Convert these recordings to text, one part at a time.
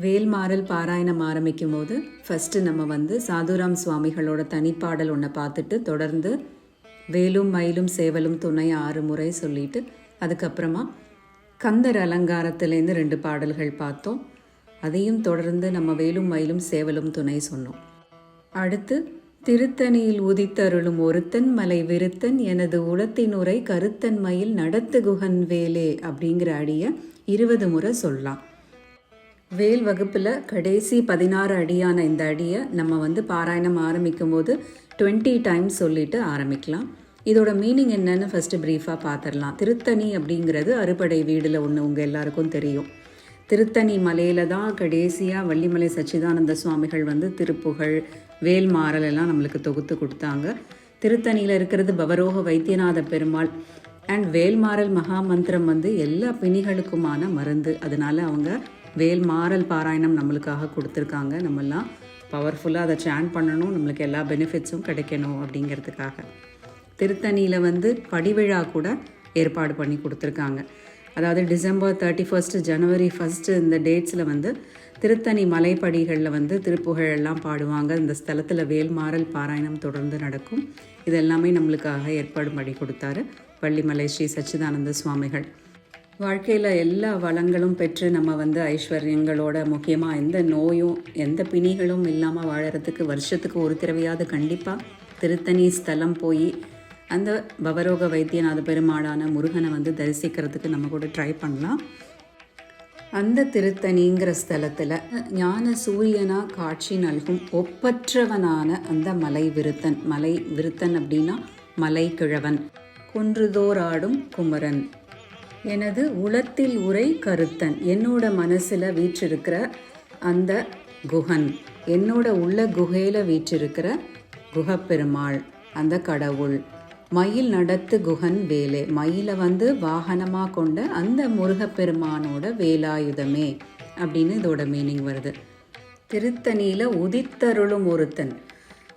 வேல்மாறல் பாராயணம் ஆரம்பிக்கும் போது ஃபஸ்ட்டு நம்ம வந்து சாதுராம் சுவாமிகளோட தனிப்பாடல் ஒன்றை பார்த்துட்டு தொடர்ந்து வேலும் மயிலும் சேவலும் துணை ஆறு முறை சொல்லிட்டு அதுக்கப்புறமா கந்தர் அலங்காரத்திலேருந்து ரெண்டு பாடல்கள் பார்த்தோம். அதையும் தொடர்ந்து நம்ம வேலும் மயிலும் சேவலும் துணை சொன்னோம். அடுத்து திருத்தணியில் உதித்தருளும் ஒருத்தன் மலை விருத்தன் எனது உளத்தின் உரை கருத்தன் மயில் நடத்து குகன் வேலே அப்படிங்கிற அடியை இருபது முறை சொல்லலாம். வேல் வகுப்பில் கடைசி பதினாறு அடியான இந்த அடியை நம்ம வந்து பாராயணம் ஆரம்பிக்கும் போது டுவெண்ட்டி டைம்ஸ் சொல்லிட்டு ஆரம்பிக்கலாம். இதோட மீனிங் என்னன்னு ஃபஸ்ட்டு ப்ரீஃபாக பார்த்துடலாம் திருத்தணி அப்படிங்கிறது அறுபடை வீடில் ஒன்று உங்கள் எல்லாருக்கும் தெரியும். திருத்தணி மலையில் தான் கடைசியாக வள்ளிமலை சச்சிதானந்த சுவாமிகள் வந்து திருப்புகழ் வேல்மாறல் எல்லாம் நம்மளுக்கு தொகுத்து கொடுத்தாங்க. திருத்தணியில் இருக்கிறது பவரோக வைத்தியநாத பெருமாள். அண்ட் வேல்மாறல் மகா மந்திரம் வந்து எல்லா பிணிகளுக்குமான மருந்து. அதனால அவங்க வேல்மாறல் பாராயணம் நம்மளுக்காக கொடுத்துருக்காங்க. நம்மெல்லாம் பவர்ஃபுல்லாக அதை சேன் பண்ணணும். நம்மளுக்கு எல்லா பெனிஃபிட்ஸும் கிடைக்கணும் அப்படிங்கிறதுக்காக. திருத்தணியில் வந்து படிவிழா கூட ஏற்பாடு பண்ணி கொடுத்துருக்காங்க. அதாவது December thirty first January first இந்த டேட்ஸில் வந்து திருத்தணி மலைப்படிகளில் வந்து திருப்புகழெல்லாம் பாடுவாங்க. இந்த ஸ்தலத்தில் வேல்மாறல் பாராயணம் தொடர்ந்து நடக்கும். இது எல்லாமே நம்மளுக்காக ஏற்பாடு பண்ணி கொடுத்தாரு. பள்ளிமலை ஸ்ரீ சச்சிதானந்த சுவாமிகள். வாழ்க்கையில் எல்லா வளங்களும் பெற்று நம்ம வந்து ஐஸ்வர்யங்களோட முக்கியமாக எந்த நோயும் எந்த பிணிகளும் இல்லாமல் வாழறதுக்கு வருஷத்துக்கு ஒரு தடவையாவது கண்டிப்பாக திருத்தணி ஸ்தலம் போய் அந்த பவரோக வைத்தியநாத பெருமாளான முருகனை வந்து தரிசிக்கிறதுக்கு நம்ம கூட ட்ரை பண்ணலாம். அந்த திருத்தணிங்கிற ஸ்தலத்தில் ஞான சூரியனாக காட்சி நல்கும் ஒப்பற்றவனான அந்த மலை விருத்தன். மலை விருத்தன் அப்படின்னா மலை கிழவன். குன்றுதோராடும் குமரன். எனது உளத்தில் உரை கருத்தன். என்னோட மனசில் வீற்றிருக்கிற அந்த குஹன் என்னோட உள்ள குகையில் வீற்றிருக்கிற குகப்பெருமாள் அந்த கடவுள். மயில் நடத்து குகன் வேலே. மயிலை வந்து வாகனமாக கொண்ட அந்த முருகப்பெருமானோட வேலாயுதமே அப்படின்னு இதோட மீனிங் வருது. திருத்தணியில் உதித்தருளும் ஒருத்தன்.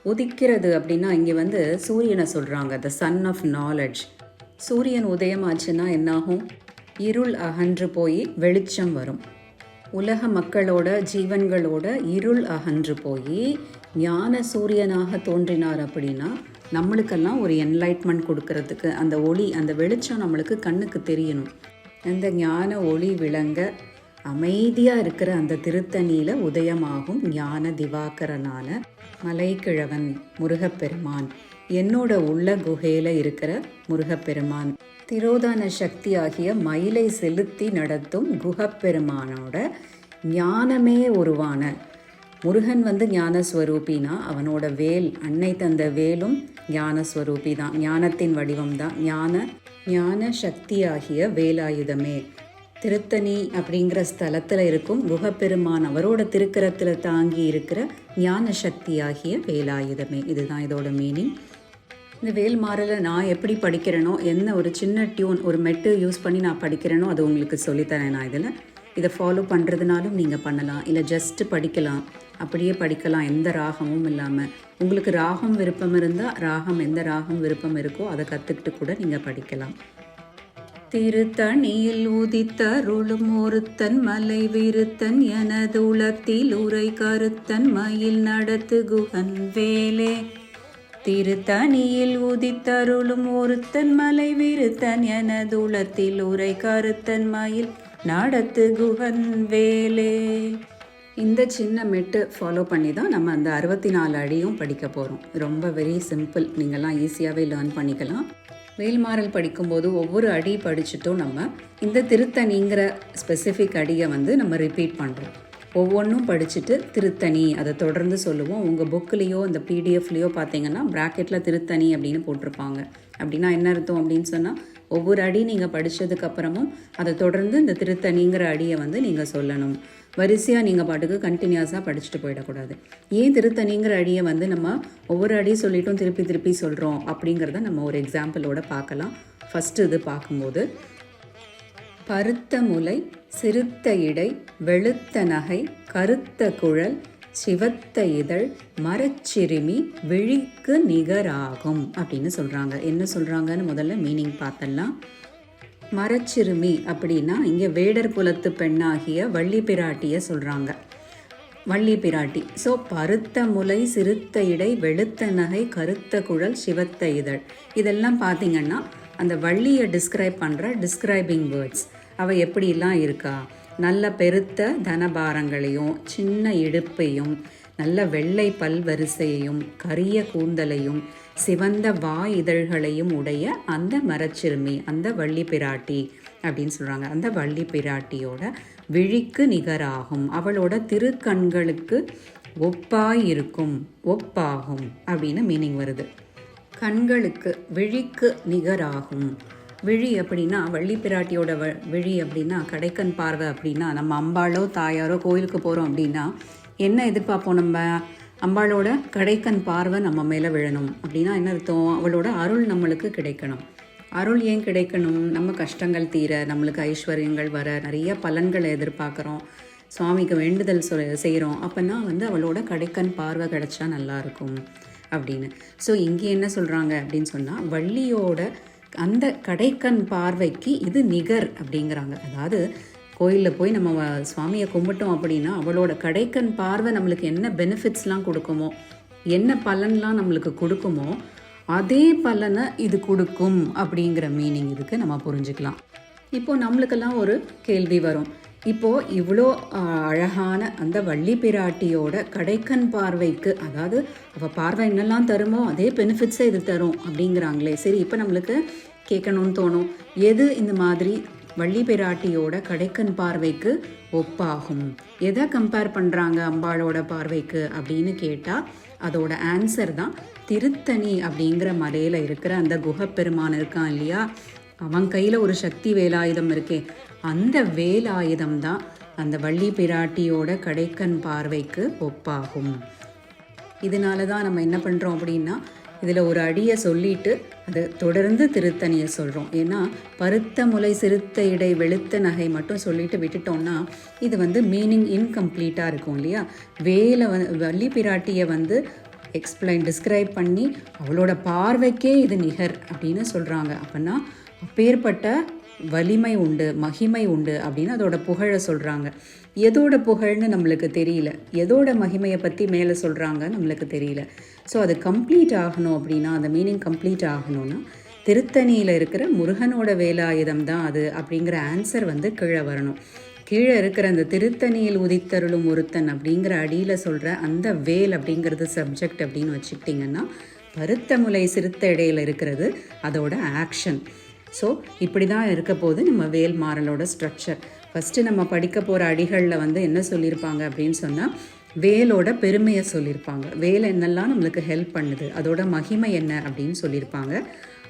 உதிக்கிறது அப்படின்னா இங்கே வந்து சூரியனை சொல்கிறாங்க த சன் ஆஃப் நாலெட்ஜ் சூரியன் உதயமாச்சுன்னா என்னாகும்? இருள் அகன்று போய் வெளிச்சம் வரும். உலக மக்களோட ஜீவன்களோட இருள் அகன்று போய் ஞான சூரியனாக தோன்றினார் அப்படின்னா நம்மளுக்கெல்லாம் ஒரு என்லைட்மெண்ட் கொடுக்கறதுக்கு அந்த ஒளி அந்த வெளிச்சம் நம்மளுக்கு கண்ணுக்கு தெரியணும். அந்த ஞான ஒளி விளங்க அமைதியாக இருக்கிற அந்த திருத்தணியில் உதயமாகும் ஞான திவாகரனான மலைக்கிழவன் முருகப்பெருமான். என்னோட உள்ள குகையில் இருக்கிற முருகப்பெருமான். திரோதான சக்தி ஆகிய மயிலை செலுத்தி நடத்தும் குகப்பெருமானோட ஞானமே உருவான முருகன் வந்து ஞானஸ்வரூபினா அவனோட வேல் அன்னை தந்த வேலும் ஞானஸ்வரூபி தான் ஞானத்தின் வடிவம் தான் ஞான ஞான சக்தியாகிய வேலாயுதமே. திருத்தணி அப்படிங்கிற ஸ்தலத்தில் இருக்கும் குகப்பெருமான் அவரோட திருக்கரத்தில் தாங்கி இருக்கிற ஞான சக்தியாகிய வேலாயுதமே. இதுதான் இதோட மீனிங் இந்த வேல் நான் எப்படி படிக்கிறேனோ என்ன ஒரு சின்ன டியூன் ஒரு மெட்டு யூஸ் பண்ணி நான் படிக்கிறேனோ அது உங்களுக்கு சொல்லித்தரேன் நான் இதில். இதை ஃபாலோ பண்ணுறதுனாலும் நீங்கள் பண்ணலாம். இல்லை ஜஸ்ட்டு படிக்கலாம். அப்படியே படிக்கலாம். எந்த ராகமும் இல்லாமல். உங்களுக்கு ராகம் விருப்பம் இருந்தால் ராகம் எந்த ராகம் விருப்பம் இருக்கோ அதை கற்றுக்கிட்டு கூட நீங்கள் படிக்கலாம். திருத்தணியில் உதித்தருளும் ஒருத்தன் மலை விருத்தன் எனது உளத்தில் உரை கருத்தன் மயில் நடத்து குகன் வேலே. திருத்தணியில் உதித்தருளும் ஒருத்தன் மலை விருத்தன் எனதுளத்தில் உரை கருத்தன் மயில் நடத்து குகன் வேலே. இந்த சின்ன மெட்டு ஃபாலோ பண்ணி தான் நம்ம அந்த அறுபத்தி நாலு அடியும் படிக்க போகிறோம் ரொம்ப வெரி சிம்பிள் நீங்கள்லாம் ஈஸியாகவே லேர்ன் பண்ணிக்கலாம். வேல்மாறல் படிக்கும்போது ஒவ்வொரு அடி படிச்சுட்டும் நம்ம இந்த திருத்தணிங்கிற ஸ்பெசிஃபிக் அடியை வந்து நம்ம ரிப்பீட் பண்ணுறோம் ஒவ்வொன்றும் படிச்சுட்டு திருத்தணி அதை தொடர்ந்து சொல்லுவோம். உங்கள் புக்லேயோ இந்த பிடிஎஃப்லேயோ பார்த்தீங்கன்னா ப்ராக்கெட்டில் திருத்தணி அப்படின்னு போட்டிருப்பாங்க. அப்படின்னா என்ன அர்த்தம் அப்படின்னு சொன்னால் ஒவ்வொரு அடி நீங்கள் படித்ததுக்கப்புறமும் அதை தொடர்ந்து இந்த திருத்தணிங்கிற அடியை வந்து நீங்கள் சொல்லணும். வரிசையாக நீங்கள் பாட்டுக்கு கண்டினியூஸாக படிச்சுட்டு போயிடக்கூடாது. ஏன் திருத்தணிங்கிற அடியை வந்து நம்ம ஒவ்வொரு அடியும் சொல்லிட்டும் திருப்பி திருப்பி சொல்கிறோம் அப்படிங்கிறத நம்ம ஒரு எக்ஸாம்பிளோட பார்க்கலாம். ஃபஸ்ட்டு இது பார்க்கும்போது பருத்த முலை சிறுத்த இடை வெளுத்த நகை கருத்த குழல் சிவத்த இதழ் மரச்சிறுமி விழிக்கு நிகராகும் அப்படின்னு சொல்கிறாங்க என்ன சொல்கிறாங்கன்னு முதல்ல மீனிங் பார்த்தலாம். மரச்சிறுமி அப்படின்னா இங்கே வேடர் குலத்து பெண்ணாகிய வள்ளி பிராட்டியை சொல்கிறாங்க வள்ளி பிராட்டி. ஸோ பருத்த முலை சிறுத்த இடை வெளுத்த நகை கருத்த குழல் சிவத்த இதழ். இதெல்லாம் பார்த்தீங்கன்னா அந்த வள்ளியை டிஸ்கிரைப் பண்ணுற டிஸ்கிரைபிங் வேர்ட்ஸ் அவள் எப்படிலாம் இருக்கா? நல்ல பெருத்த தனபாரங்களையும் சின்ன இடுப்பையும் நல்ல வெள்ளை பல் வரிசையையும் கரிய கூந்தலையும் சிவந்த வாய் இதழ்களையும் உடைய அந்த மரச்சிறுமி அந்த வள்ளி பிராட்டி அப்படின்னு சொல்கிறாங்க அந்த வள்ளி பிராட்டியோட விழிக்கு நிகராகும். அவளோட திருக்கண்களுக்கு ஒப்பாய் இருக்கும் ஒப்பாகும் அப்படின்னு மீனிங் வருது. கண்களுக்கு விழிக்கு நிகராகும். விழி அப்படின்னா வள்ளி பிராட்டியோட வ விழி அப்படின்னா கடைக்கண் பார்வை அப்படின்னா நம்ம அம்பாளோ தாயாரோ கோயிலுக்கு போகிறோம் அப்படின்னா என்ன எதிர்பார்ப்போம் நம்ம? அம்பாளோட கடைக்கண் பார்வை நம்ம மேலே விழணும். அப்படின்னா என்ன அர்த்தம்? அவளோட அருள் நம்மளுக்கு கிடைக்கணும். அருள் ஏன் கிடைக்கணும்? நம்ம கஷ்டங்கள் தீர நம்மளுக்கு ஐஸ்வர்யங்கள் வர நிறைய பலன்களை எதிர்பார்க்குறோம். சுவாமிக்கு வேண்டுதல் சொல் செய்கிறோம் அப்போனா வந்து அவளோட கடைக்கண் பார்வை கிடைச்சா நல்லாயிருக்கும் அப்படின்னு. ஸோ இங்கே என்ன சொல்கிறாங்க அப்படின்னு சொன்னால் வள்ளியோட அந்த கடைக்கண் பார்வைக்கு இது நிகர் அப்படிங்கிறாங்க. அதாவது கோயிலில் போய் நம்ம சுவாமியை கும்பிட்டோம் அப்படின்னா அவளோட கடைக்கண் பார்வை நம்மளுக்கு என்ன பெனிஃபிட்ஸ்லாம் கொடுக்குமோ என்ன பலன்லாம் நம்மளுக்கு கொடுக்குமோ அதே பலனை இது கொடுக்கும் அப்படிங்கிற மீனிங் இதுக்கு நம்ம புரிஞ்சுக்கலாம். இப்போ நம்மளுக்கெல்லாம் ஒரு கேள்வி வரும். இப்போது இவ்வளோ அழகான அந்த வள்ளி பிராட்டியோட கடைக்கண் பார்வைக்கு அதாவது அவள் பார்வை என்னெல்லாம் தருமோ அதே பெனிஃபிட்ஸை இது தரும் அப்படிங்கிறாங்களே. சரி இப்போ நம்மளுக்கு கேட்கணும்னு தோணும். எது இந்த மாதிரி வள்ளி பிராட்டியோட கடைக்கண் பார்வைக்கு ஒப்பாகும்? எதை கம்பேர் பண்ணுறாங்க அம்பாளோட பார்வைக்கு அப்படின்னு கேட்டால் அதோட ஆன்சர் தான் திருத்தணி அப்படிங்கிற மலையில் இருக்கிற அந்த குகப்பெருமான் இருக்கான் இல்லையா? அவன் கையில் ஒரு சக்தி வேலாயுதம் இருக்கே. அந்த வேலாயுதம் தான் அந்த வள்ளி பிராட்டியோட கடைக்கண் பார்வைக்கு ஒப்பாகும். இதனால தான் நம்ம என்ன பண்ணுறோம் அப்படின்னா இதில் ஒரு அடியை சொல்லிட்டு அது தொடர்ந்து திருத்தணியை சொல்கிறோம் ஏன்னா பருத்த முலை சிறுத்த இடை வெளுத்த நகை மட்டும் சொல்லிட்டு விட்டுட்டோம்னா இது வந்து மீனிங் இன்கம்ப்ளீட்டாக இருக்கும் இல்லையா? வேலை வந்து வள்ளி பிராட்டியை வந்து எக்ஸ்பிளைன் டிஸ்கிரைப் பண்ணி அவளோட பார்வைக்கே இது நிகர் அப்படின்னு சொல்கிறாங்க அப்படின்னா அப்பேற்பட்ட வலிமை உண்டு மகிமை உண்டு அப்படின்னு அதோட புகழை சொல்கிறாங்க எதோட புகழ்னு நம்மளுக்கு தெரியல. எதோட மகிமையை பற்றி மேலே சொல்கிறாங்க நம்மளுக்கு தெரியல. ஸோ அது கம்ப்ளீட் ஆகணும் அப்படின்னா அந்த மீனிங் கம்ப்ளீட் ஆகணும்னா திருத்தணியில் இருக்கிற முருகனோட வேலாயுதம் தான் அது அப்படிங்கிற ஆன்சர் வந்து கீழே வரணும். கீழே இருக்கிற அந்த திருத்தணியில் உதித்தருளும் ஒருத்தன் அப்படிங்கிற அடியில் சொல்கிற அந்த வேல் அப்படிங்கிறது சப்ஜெக்ட் அப்படின்னு வச்சுக்கிட்டிங்கன்னா பருத்த முலை சிறுத்த இடையில இருக்கிறது அதோட ஆக்ஷன் ஸோ இப்படி தான் இருக்க போது நம்ம வேல் மாறலோட ஸ்ட்ரக்சர் ஃபஸ்ட்டு நம்ம படிக்க போகிற அடிகளில் வந்து என்ன சொல்லியிருப்பாங்க அப்படின்னு சொன்னால் வேலோட பெருமையை சொல்லியிருப்பாங்க வேல் என்னெல்லாம் நம்மளுக்கு ஹெல்ப் பண்ணுது அதோட மகிமை என்ன அப்படின்னு சொல்லியிருப்பாங்க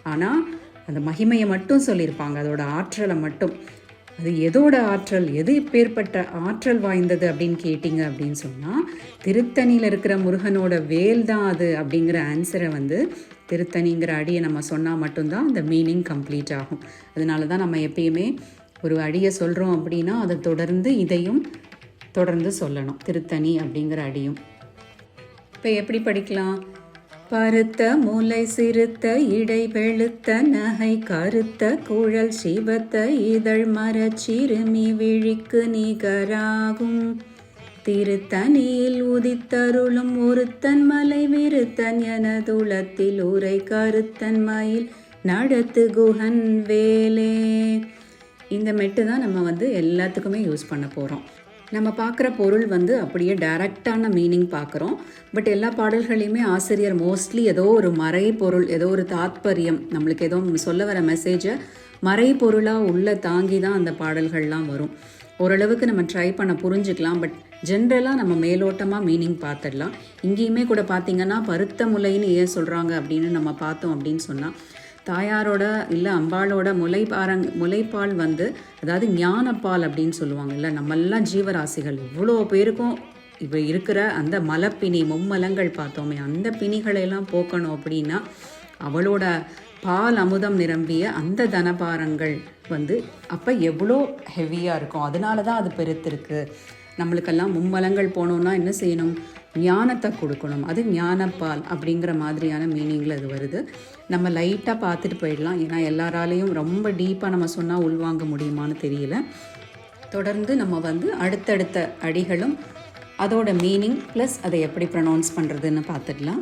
ஆனால் அந்த மகிமையை மட்டும் சொல்லியிருப்பாங்க அதோட ஆற்றலை மட்டும். அது எதோட ஆற்றல் எது இப்பேற்பட்ட ஆற்றல் வாய்ந்தது அப்படின்னு கேட்டிங்க அப்படின்னு சொன்னால் திருத்தணியில் இருக்கிற முருகனோட வேல் தான் அது அப்படிங்கிற ஆன்சரை வந்து திருத்தணிங்கிற அடியை நம்ம சொன்னால் மட்டும்தான் அந்த மீனிங் கம்ப்ளீட் ஆகும். அதனால தான் நம்ம எப்பயுமே ஒரு அடியை சொல்கிறோம் அப்படின்னா அதை தொடர்ந்து இதையும் தொடர்ந்து சொல்லணும். திருத்தணி அப்படிங்கிற அடியும். இப்போ எப்படி படிக்கலாம்? பருத்த மூளை சிறுத்த இடை வெளுத்த நகை கருத்த குழல் சிவத்த இதழ் மரச்சிறுமி விழிக்கு நிகராகும். திருத்தணியில் உதித்தருளும் ஒருத்தன் மலை விருத்தன் எனதுளத்தில் உரை கருத்தன் மயில் நடத்து குஹன் வேலே. இந்த மெட்டு தான் நம்ம வந்து எல்லாத்துக்குமே யூஸ் பண்ண போகிறோம் நம்ம பார்க்குற பொருள் வந்து அப்படியே டைரக்டான மீனிங் பார்க்குறோம். பட் எல்லா பாடல்களையுமே ஆசிரியர் மோஸ்ட்லி ஏதோ ஒரு மறை பொருள் ஏதோ ஒரு தாத்பரியம் நம்மளுக்கு ஏதோ சொல்ல வர மெசேஜை மறை பொருளாக உள்ளே தாங்கி தான் அந்த பாடல்கள்லாம் வரும். ஓரளவுக்கு நம்ம ட்ரை பண்ண புரிஞ்சுக்கலாம் பட் ஜென்ரலாக நம்ம மேலோட்டமாக மீனிங் பார்த்துடலாம். இங்கேயுமே கூட பார்த்திங்கன்னா பருத்த முலைன்னு ஏன் சொல்கிறாங்க அப்படின்னு நம்ம பார்த்தோம் அப்படின்னு சொன்னால் தாயாரோட இல்லை அம்பாளோட முலைப்பாரங் முலைப்பால் வந்து அதாவது ஞானப்பால் அப்படின்னு சொல்லுவாங்கல்ல நம்மெல்லாம் ஜீவராசிகள் இவ்வளோ பேருக்கும் இப்போ இருக்கிற அந்த மலப்பிணி மும்மலங்கள் பார்த்தோமே அந்த பிணிகளையெல்லாம் போக்கணும் அப்படின்னா அவளோட பால் அமுதம் நிரம்பிய அந்த தனபாரங்கள் வந்து அப்போ எவ்வளோ ஹெவியாக இருக்கும். அதனால தான் அது பெருத்திருக்கு. நம்மளுக்கெல்லாம் மும்மலங்கள் போனோம்னா என்ன செய்யணும்? ஞானத்தை கொடுக்கணும். அது ஞானப்பால் அப்படிங்கிற மாதிரியான மீனிங்கில் அது வருது. நம்ம லைட்டாக பார்த்துட்டு போயிடலாம். ஏன்னா எல்லாராலையும் ரொம்ப டீப்பாக நம்ம சொன்னால் உள்வாங்க முடியுமான்னு தெரியல. தொடர்ந்து நம்ம வந்து அடுத்தடுத்த அடிகளும் அதோட மீனிங் ப்ளஸ் அதை எப்படி ப்ரொனவுன்ஸ் பண்ணுறதுன்னு பார்த்துடலாம்.